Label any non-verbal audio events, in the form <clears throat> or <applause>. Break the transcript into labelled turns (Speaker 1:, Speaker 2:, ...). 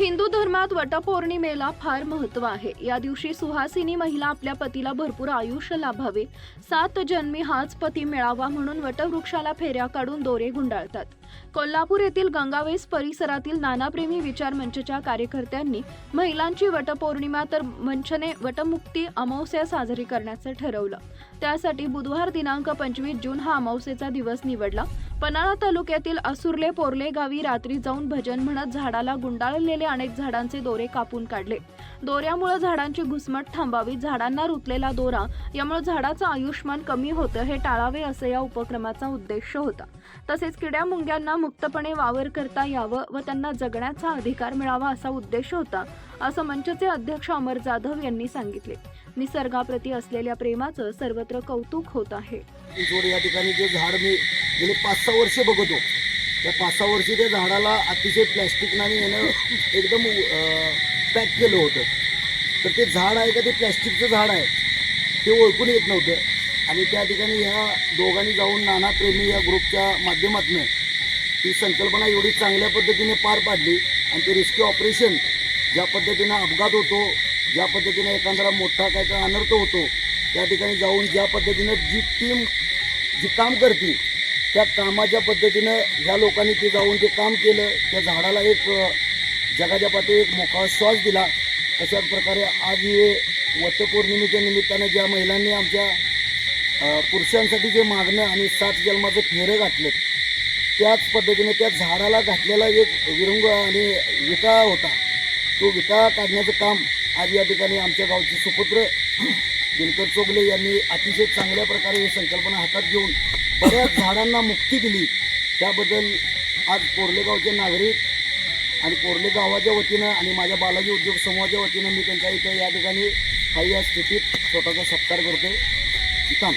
Speaker 1: हिंदू धर्मात वटपौर्णिमेला फार महत्त्व आहे. या दिवशी सुहासिनी महिला आपल्या पतीला भरपूर आयुष्य लाभावे. सात जन्मी हाच पती मिळावा म्हणून वटवृक्षाला फेऱ्या काढून दोरे गुंडाळतात. कोल्हापूर येथील गंगावेस परिसरातील नानाप्रेमी विचार मंचच्या कार्यकर्त्यांनी महिलांची वटपौर्णिमा तर मंचने वटमुक्ती अमावस्या साजरी करण्याचं ठरवलं. त्यासाठी बुधवार दिनांक पंचवीस जून हा अमावस्येचा दिवस निवडला. पन्हाळा तालुक्यातील असुर्ले पोर्ले गावी रात्री जाऊन भजन म्हणत झाडाला गुंडाळलेले अनेक झाडांचे दोरे कापून काढले. दोऱ्यामुळे झाडांची घुसमट थांबावी झाडांना रुतलेला दोरा यामुळे झाडाचं आयुष्मान कमी होतं हे टाळावे असं या उपक्रमाचा उद्देश होता. तसेच किड्या मुंग्यांना मुक्तपणे वावर करता यावं व त्यांना जगण्याचा अधिकार मिळावा असा उद्देश होता असं मंचचे अध्यक्ष अमर जाधव यांनी सांगितले. निसर्गाप्रती असलेल्या प्रेमाचं सर्वत्र कौतुक होत आहे.
Speaker 2: या ठिकाणी जे झाड मी गेले पाच सहा वर्षे बघतो. त्या पाच सहा वर्षी त्या झाडाला अतिशय प्लॅस्टिकनाने यानं एकदम पॅक केलं होतं. तर ते झाड आहे का ते प्लॅस्टिकचं झाड आहे ते ओळखून येत नव्हतं. आणि त्या ठिकाणी ह्या दोघांनी जाऊन नाना प्रेमी या ग्रुपच्या माध्यमातून ती संकल्पना एवढी चांगल्या पद्धतीने पार पाडली. आणि ते रेस्क्यू ऑपरेशन ज्या पद्धतीनं अपघात होतो ज्या पद्धतीनं एखादा मोठा काय काय अनर्थ होतो त्या ठिकाणी जाऊन ज्या पद्धतीनं जी टीम जी काम करते त्या कामाच्या पद्धतीनं ह्या लोकांनी ते जाऊन ते काम केलं. त्या झाडाला एक जगाच्या पाठी एक मोकळा श्वास दिला. तशाच प्रकारे आज हे वटपौर्णिमेच्या निमित्तानं ज्या महिलांनी आमच्या पुरुषांसाठी जे मागणं आणि सात जन्माचं फेरं घातलं त्याच पद्धतीने त्या झाडाला घातलेला एक विरंग आणि विटा होता. तो विटा काढण्याचं काम आज या ठिकाणी आमच्या गावचे सुपुत्र <clears throat> दिनकर चोगले यांनी अतिशय चांगल्या प्रकारे ही संकल्पना हातात घेऊन बऱ्याच झाडांना मुक्ती दिली. त्याबद्दल आज कोर्लेगावचे नागरिक आणि कोर्ले गावाच्या वतीनं आणि माझ्या बालाजी उद्योग समूहाच्या वतीनं मी त्यांच्या इथं या ठिकाणी काही या स्थितीत स्वतःचा सत्कार करतो थांब